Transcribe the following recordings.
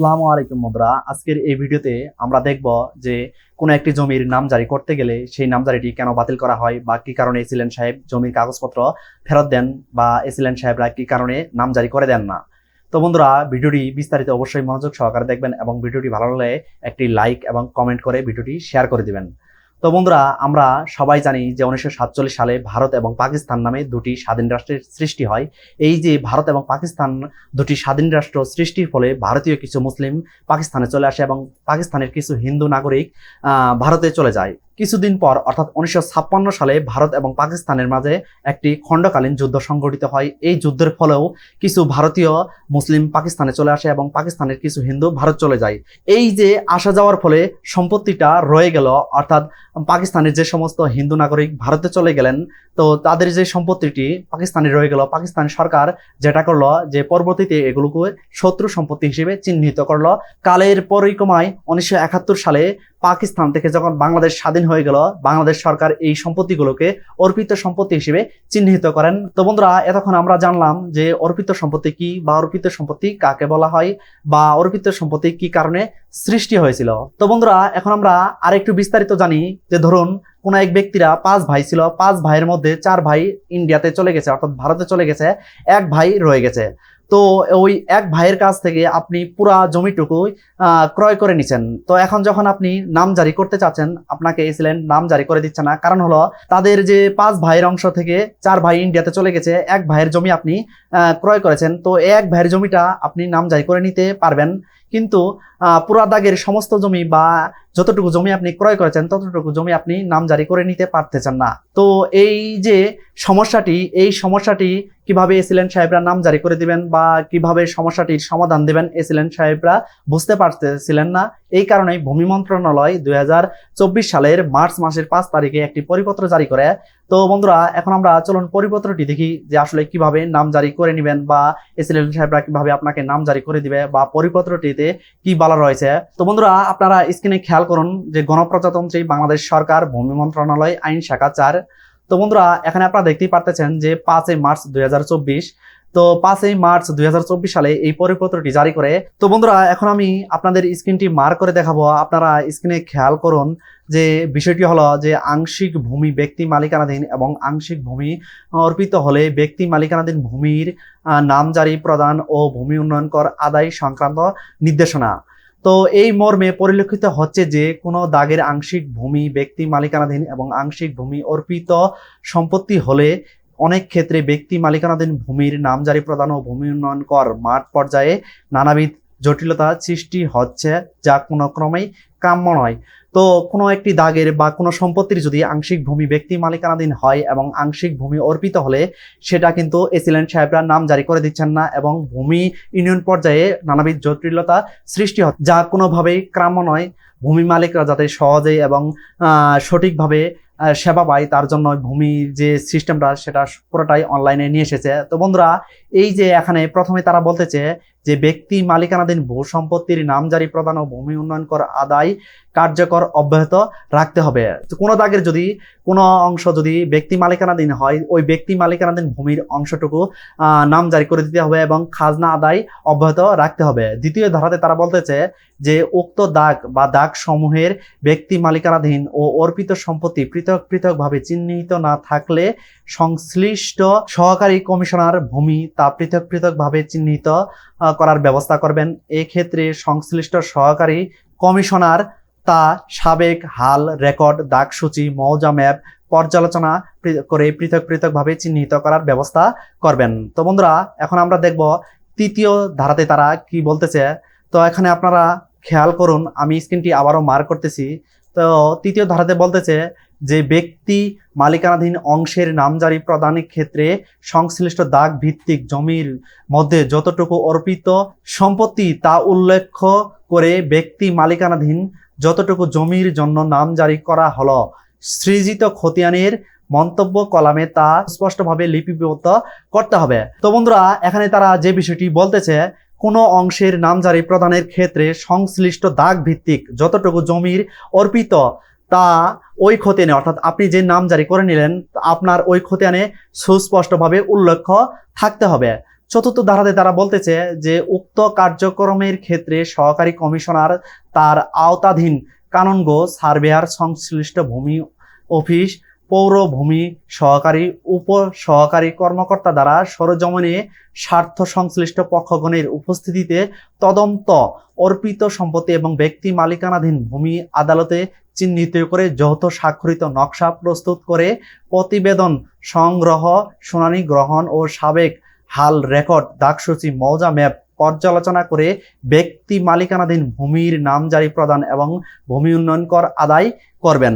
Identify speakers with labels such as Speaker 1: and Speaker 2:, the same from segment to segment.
Speaker 1: আসসালামু আলাইকুম বন্ধুরা। আজকের এই ভিডিওতে আমরা দেখব যে কোনো একটি জমির নাম জারি করতে গেলে সেই নামজারিটি কেন বাতিল করা হয় বা কি কারণে এসিলেন সাহেব জমির কাগজপত্র ফেরত দেন বা এসিলেন সাহেবরা কি কারণে নাম জারি করে দেন না। তো বন্ধুরা, ভিডিওটি বিস্তারিত অবশ্যই মনোযোগ সহকারে দেখবেন এবং ভিডিওটি ভালো লাগলে একটি লাইক এবং কমেন্ট করে ভিডিওটি শেয়ার করে দিবেন। তো বন্ধুরা, আমরা সবাই জানি যে উনিশশো সাতচল্লিশ সালে ভারত এবং পাকিস্তান নামে দুটি স্বাধীন রাষ্ট্রের সৃষ্টি হয়। এই যে ভারত এবং পাকিস্তান দুটি স্বাধীন রাষ্ট্র সৃষ্টির ফলে ভারতীয় কিছু মুসলিম পাকিস্তানে চলে আসে এবং পাকিস্তানের কিছু হিন্দু নাগরিক ভারতে চলে যায়। কিছুদিন পর, অর্থাৎ উনিশশো ছাপ্পান্ন সালে ভারত এবং পাকিস্তানের মাঝে একটি খণ্ডকালীন যুদ্ধ সংঘটিত হয়। এই যুদ্ধের ফলেও কিছু ভারতীয় মুসলিম পাকিস্তানে চলে আসে এবং পাকিস্তানের কিছু হিন্দু ভারত চলে যায়। এই যে আসা যাওয়ার ফলে সম্পত্তিটা রয়ে গেল, অর্থাৎ পাকিস্তানের যে সমস্ত হিন্দু নাগরিক ভারতে চলে গেলেন, তো তাদের যে সম্পত্তিটি পাকিস্তানে রয়ে গেল। পাকিস্তান সরকার যেটা করল যে পরবর্তীতে এগুলোকে শত্রু সম্পত্তি হিসেবে চিহ্নিত করল। কালের পরিক্রমায় উনিশশো একাত্তর সালে পাকিস্তান থেকে যখন বাংলাদেশ স্বাধীন হয়ে গেল, বাংলাদেশ সরকার এই সম্পত্তিগুলোকে অর্পিত সম্পত্তি হিসেবে চিহ্নিত করেন। তো বন্ধুরা, এতক্ষণ আমরা জানলাম যে অর্পিত সম্পত্তি কি বা অর্পিত সম্পত্তি কাকে বলা হয় বা অর্পিত সম্পত্তি কি কারণে সৃষ্টি হয়েছিল। তো বন্ধুরা, এখন আমরা আরেকটু বিস্তারিত জানি যে ধরুন, কোন এক ব্যক্তিরা পাঁচ ভাই ছিল, পাঁচ ভাইয়ের মধ্যে চার ভাই ইন্ডিয়াতে চলে গেছে, অর্থাৎ ভারতে চলে গেছে, এক ভাই রয়ে গেছে। তো ওই এক ভাইয়ের কাছ থেকে আপনি পুরা জমিটুকু ক্রয় করে নিছেন। তো এখন যখন আপনি নাম জারি করতে চাচ্ছেন, আপনাকে এই এসিলেন নাম জারি করে দিচ্ছে না। কারণ হলো, তাদের যে পাঁচ ভাইয়ের অংশ থেকে চার ভাই ইন্ডিয়াতে চলে গেছে, এক ভাইয়ের জমি আপনি ক্রয় করেছেন। তো এক ভাইয়ের জমিটা আপনি নাম জারি করে নিতে পারবেন। কিন্তু পুরা দাগের সমস্ত জমি বা যতটুকু জমি আপনি ক্রয় করেছেন, ততটুকু জমি আপনি নাম জারি করে নিতে পারতেছেন না। তো এই যে সমস্যাটি, এই সমস্যাটি কীভাবে এসিলেন সাহেবরা নাম জারি করে দিবেন বা কীভাবে সমস্যাটির সমাধান দেবেন এসিলেন সাহেবরা বুঝতে পারতেছিলেন না। এই কারণেই ভূমি মন্ত্রণালয় দুই সালের মার্চ মাসের পাঁচ তারিখে একটি পরিপত্র জারি করে। তো বন্ধুরা, এখন আমরা চলুন পরিপত্রটি দেখি যে আসলে কীভাবে নাম জারি করে নেবেন বা এসিলেন সাহেবরা কীভাবে আপনাকে নাম জারি করে দিবে বা পরিপত্রটিতে কি বলা রয়েছে। তো বন্ধুরা, আপনারা স্ক্রিনে খেয়াল করুন যে গণপ্রজাতন্ত্রী বাংলাদেশ সরকার, ভূমি মন্ত্রণালয়, আইন শাখা চার তো বন্ধুরা এখানে আপনারা দেখতেই পারতেছেন যে পাঁচই মার্চ দু হাজার চব্বিশ তো পাঁচই মার্চ দুই সালে এই পরিপত্রটি জারি করে। তো বন্ধুরা এখন আমি আপনাদের স্ক্রিনটি মার করে দেখাবো। আপনারা স্ক্রিনে খেয়াল করুন যে বিষয়টি হলো যে আংশিক ভূমি ব্যক্তি মালিকানাধীন এবং আংশিক ভূমি অর্পিত হলে ব্যক্তি মালিকানাধীন ভূমির আহ, নামজারি প্রদান ও ভূমি উন্নয়ন কর আদায় সংক্রান্ত নির্দেশনা। তো এই মর্মে পরিলক্ষিত হচ্ছে যে কোনো দাগের আংশিক ভূমি ব্যক্তি মালিকানাধীন এবং আংশিক ভূমি অর্পিত সম্পত্তি হলে অনেক ক্ষেত্রে ব্যক্তি মালিকানাধীন ভূমির নামজারি প্রদান ও ভূমি উন্নয়ন কর মাঠ পর্যায়ে নানাবিধ জটিলতা সৃষ্টি হচ্ছে যা কোনো ক্রমেই কাম্য নয়। তো কোনো একটি দাগের বা কোনো সম্পত্তির যদি আংশিক ভূমি ব্যক্তি মালিকানাধীন হয় এবং আংশিক ভূমি অর্পিত হলে সেটা কিন্তু এসিলেন্ট সাহেবরা নাম জারি করে দিচ্ছেন না এবং ভূমি ইউনিয়ন পর্যায়ে নানাবিধ জটিলতা সৃষ্টি হয়, যা কোনোভাবেই কাম্য নয়। ভূমি মালিকরা যাতে সহজেই এবং সঠিকভাবে সেবা পায়, তার জন্য ভূমি যে সিস্টেমটা সেটা পুরোটাই অনলাইনে নিয়ে এসেছে। তো বন্ধুরা এই যে এখানে প্রথমে তারা বলতেছে যে ব্যক্তি মালিকানাধীন ভূ সম্পত্তির নামজারি প্রদান ও ভূমি উন্নয়ন কর আদায় কার্যকর অব্যাহত রাখতে হবে। কোনো দাগের যদি কোনো অংশ যদি ব্যক্তি মালিকানাধীন হয়, ওই ব্যক্তি মালিকানাধীন ভূমির অংশটুকু নাম জারি করে দিতে হবে এবং খাজনা আদায় অব্যাহত রাখতে হবে। দ্বিতীয় ধারাতে তারা বলতেছে যে উক্ত দাগ বা দাগ সমূহের ব্যক্তি মালিকানাধীন ও অর্পিত সম্পত্তি পৃথক পৃথকভাবে চিহ্নিত না থাকলে সংশ্লিষ্ট সহকারী কমিশনার ভূমি তা পৃথক পৃথকভাবে চিহ্নিত করার ব্যবস্থা করবেন। এক্ষেত্রে সংশ্লিষ্ট সহকারী কমিশনার, তা সাবেক হাল রেকর্ড দাগসূচি মৌজা ম্যাপ, পর্যালোচনা করে পৃথক পৃথকভাবে চিহ্নিত করার ব্যবস্থা করবেন। তো বন্ধুরা, এখন আমরা দেখব তৃতীয় ধারাতে তারা কি বলতেছে। তো এখানে আপনারা খেয়াল করুন, আমি স্ক্রিনটি আবারও মার করতেছি। তো তৃতীয় ধারাতে বলতেছে যে ব্যক্তি মালিকানাধীন অংশের নামজারি প্রদানের ক্ষেত্রে সংশ্লিষ্ট দাগ ভিত্তিক জমির মধ্যে যতটুকু অর্পিত সম্পত্তি তা উল্লেখ করে ব্যক্তি মালিকানাধীন যতটুকু জমির জন্য নাম জারি করা হলো। সৃজিত খতিয়ানের মন্তব্য কলামে তা স্পষ্টভাবে লিপিবদ্ধ করতে হবে। তো বন্ধুরা, এখানে তারা যে বিষয়টি বলতেছে, কোনো অংশের নামজারি প্রদানের ক্ষেত্রে সংশ্লিষ্ট দাগ ভিত্তিক যতটুকু জমির অর্পিত তা ওই খতিয়ানে, অর্থাৎ আপনি যে নাম জারি করে নিলেন আপনার ওই খতিয়ানে সুস্পষ্টভাবে উল্লেখ্য থাকতে হবে। চতুর্থ ধারাতে তারা বলতেছে যে, উক্ত কার্যক্রমের ক্ষেত্রে সহকারী কমিশনার তার আওতাধীন কানুনগো সার্ভেয়ার সংশ্লিষ্ট ভূমি অফিস পৌরভূমি সহকারী উপ সহকারী কর্মকর্তা দ্বারা সরজমিনে স্বার্থ সংশ্লিষ্ট পক্ষগণের উপস্থিতিতে তদন্ত অর্পিত সম্পত্তি এবং ব্যক্তি মালিকানাধীন ভূমি আদালতে চিহ্নিত করে যৌথ স্বাক্ষরিত নকশা প্রস্তুত করে প্রতিবেদন সংগ্রহ, শুনানি গ্রহণ ও সাবেক হাল রেকর্ড ডাকসূচি মৌজা ম্যাপ পর্যালোচনা করে ব্যক্তি মালিকানাধীন ভূমির নামজারি প্রদান এবং ভূমি উন্নয়ন কর আদায় করবেন।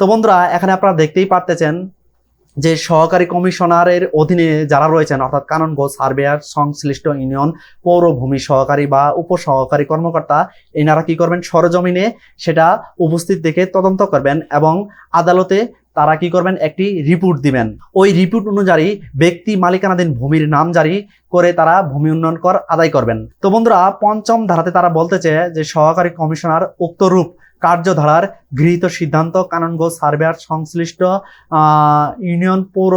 Speaker 1: তো বন্ধুরা, এখানে আপনারা দেখতেই পারতেছেন যে সহকারী কমিশনারের অধীনে যারা রয়েছেন, অর্থাৎ কাননগো সার্ভেয়ার, সংশ্লিষ্ট ইউনিয়ন, পৌরভূমি সহকারী বা উপসহকারী কর্মকর্তা, এনারা কি করবেন? সরজমিনে সেটা উপস্থিত দেখে তদন্ত করবেন এবং আদালতে তারা কি করবেন? একটি রিপোর্ট দিবেন। ওই রিপোর্ট অনুযায়ী ব্যক্তি মালিকানাধীন ভূমির নাম জারি করে তারা ভূমি উন্নয়ন কর আদায় করবেন। তো বন্ধুরা, পঞ্চম ধারাতে তারা বলতেছে যে সহকারী কমিশনার উক্তরূপ কার্যধারার গৃহীত সিদ্ধান্ত কাননগো সার্ভেয়ার সংশ্লিষ্ট ইউনিয়ন পৌর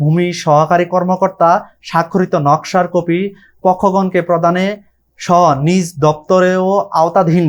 Speaker 1: ভূমি সহকারী কর্মকর্তা, স্বাক্ষরিত নকশার কপি পক্ষগণকে প্রদানে সহ নিজ দপ্তরেও আওতাধীন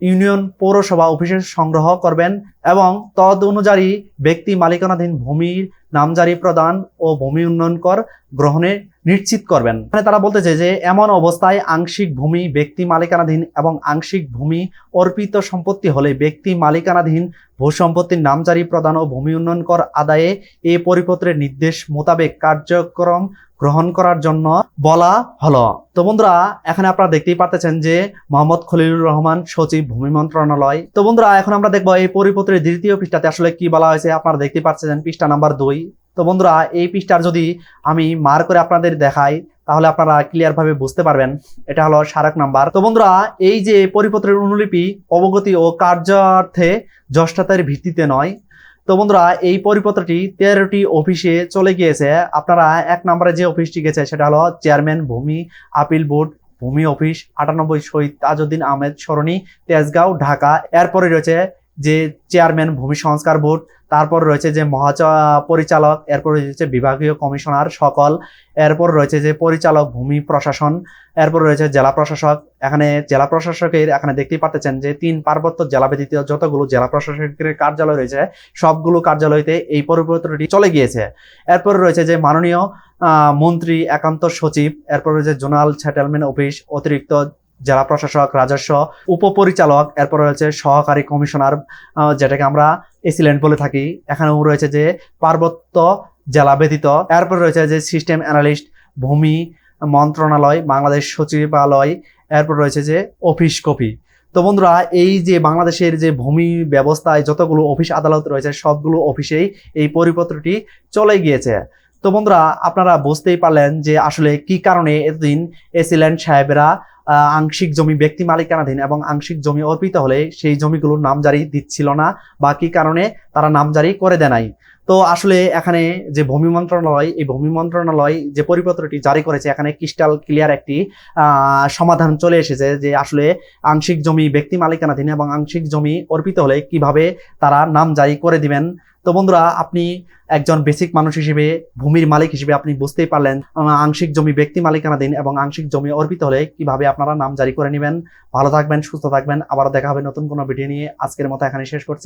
Speaker 1: ইউনিয়ন পৌরসভা অফিসে সংগ্রহ করবেন এবং তদ অনুযায়ী ব্যক্তি মালিকানাধীন ভূমির নামজারি প্রদান ও ভূমি উন্নয়ন কর গ্রহণে নিশ্চিত করবেন। মানে তারা বলতেছে যে, এমন অবস্থায় আংশিক ভূমি ব্যক্তি মালিকানাধীন এবং আংশিক ভূমি অর্পিত সম্পত্তি হলে ব্যক্তি মালিকানাধীন ভূ সম্পত্তির নামজারি প্রদান ও ভূমি উন্নয়ন কর আদায়ে এ পরিপত্রের নির্দেশ মোতাবেক কার্যক্রম গ্রহণ করার জন্য বলা হলো। তো বন্ধুরা, এখানে আপনারা দেখতেই পাচ্ছেন যে, মোহাম্মদ খলিলুর রহমান সচিব ভূমি মন্ত্রণালয়। তো বন্ধুরা, এখন আমরা দেখব এই পরিপত্রের দ্বিতীয় পৃষ্ঠাতে আসলে কি বলা হয়েছে। আপনারা দেখতেই পাচ্ছেন পৃষ্ঠা নাম্বার দুই। তো বন্ধুরা, এই পৃষ্ঠার যদি আমি মার করে আপনাদের দেখাই, তাহলে আপনারা ক্লিয়ার ভাবে বুঝতে পারবেন। এটা হলো স্মারক নাম্বার। তো বন্ধুরা, এই যে পরিপত্রের অনুলিপি, অবগতি ও কার্যার্থে জ্যেষ্ঠতার ভিত্তিতে নয়। তো বন্ধুরা, এই পরিপত্রটি তেরোটি অফিসে চলে গিয়েছে। আপনারা এক নম্বরে যে অফিসটি গেছে, সেটা হলো চেয়ারম্যান ভূমি, আপিল বোর্ড, ভূমি অফিস, আটানব্বই শহীদ তাজউদ্দিন আহমেদ সরণি, তেজগাঁও, ঢাকা। এরপরে রয়েছে যে চেয়ারম্যান ভূমি সংস্কার বোর্ড, তারপর রয়েছে যে মহাচ পরিচালক, এরপর রয়েছে বিভাগীয় কমিশনার সকল, এরপর রয়েছে যে পরিচালক ভূমি প্রশাসন, এরপর রয়েছে জেলা প্রশাসক। এখানে জেলা প্রশাসকের, এখানে দেখতেই পাচ্ছেন যে তিন পার্বত্য জেলা ব্যতীত যতগুলো জেলা প্রশাসকের কার্যালয় রয়েছে, সবগুলো কার্যালয়তে এই পরিবর্তনটি চলে গিয়েছে। এরপর রয়েছে যে মাননীয় মন্ত্রী, একান্ত সচিব, এরপর রয়েছে জোনাল সেটেলমেন্ট অফিস, অতিরিক্ত জেলা প্রশাসক, রাজস্ব উপপরিচালক, এরপর রয়েছে সহকারী কমিশনার যেটাকে আমরা এসিলেন্ট বলে থাকি। এখানেও রয়েছে যে পার্বত্য জেলা ব্যতীত, এরপর রয়েছে যে সিস্টেম অ্যানালিস্ট, ভূমি মন্ত্রণালয়, বাংলাদেশ সচিবালয়, এরপর রয়েছে যে অফিস কপি। তো বন্ধুরা, এই যে বাংলাদেশের যে ভূমি ব্যবস্থায় যতগুলো অফিস আদালত রয়েছে, সবগুলো অফিসেই এই পরিপত্রটি চলে গিয়েছে। তো বন্ধুরা, আপনারা বুঝতেই পারলেন যে আসলে কি কারণে এতদিন এসিল্যান্ড সাহেবেরা আংশিক জমি ব্যক্তি মালিকানাধীন এবং আংশিক জমি অর্পিত হলে সেই জমিগুলোর নামজারি দিচ্ছিল না, বা কি কারণে তারা নাম জারি করে দেয় নাই। তো আসলে এখানে যে ভূমি মন্ত্রণালয়, এই ভূমি মন্ত্রণালয় যে পরিপত্রটি জারি করেছে, এখানে ক্রিস্টাল ক্লিয়ার একটি সমাধান চলে এসেছে যে আসলে আংশিক জমি ব্যক্তি মালিকানাধীন এবং আংশিক জমি অর্পিত হলে কীভাবে তারা নাম জারি করে দিবেন। তো বন্ধুরা, আপনি একজন বেসিক মানুষ হিসেবে, ভূমির মালিক হিসেবে আপনি বুঝতেই পারলেন আংশিক জমি ব্যক্তি মালিকানাধীন এবং আংশিক জমি অর্পিত হলে কীভাবে আপনারা নাম জারি করে নেবেন। ভালো থাকবেন, সুস্থ থাকবেন আবার দেখা হবে নতুন কোনো ভিডিও নিয়ে। আজকের মতো এখানে শেষ করছি।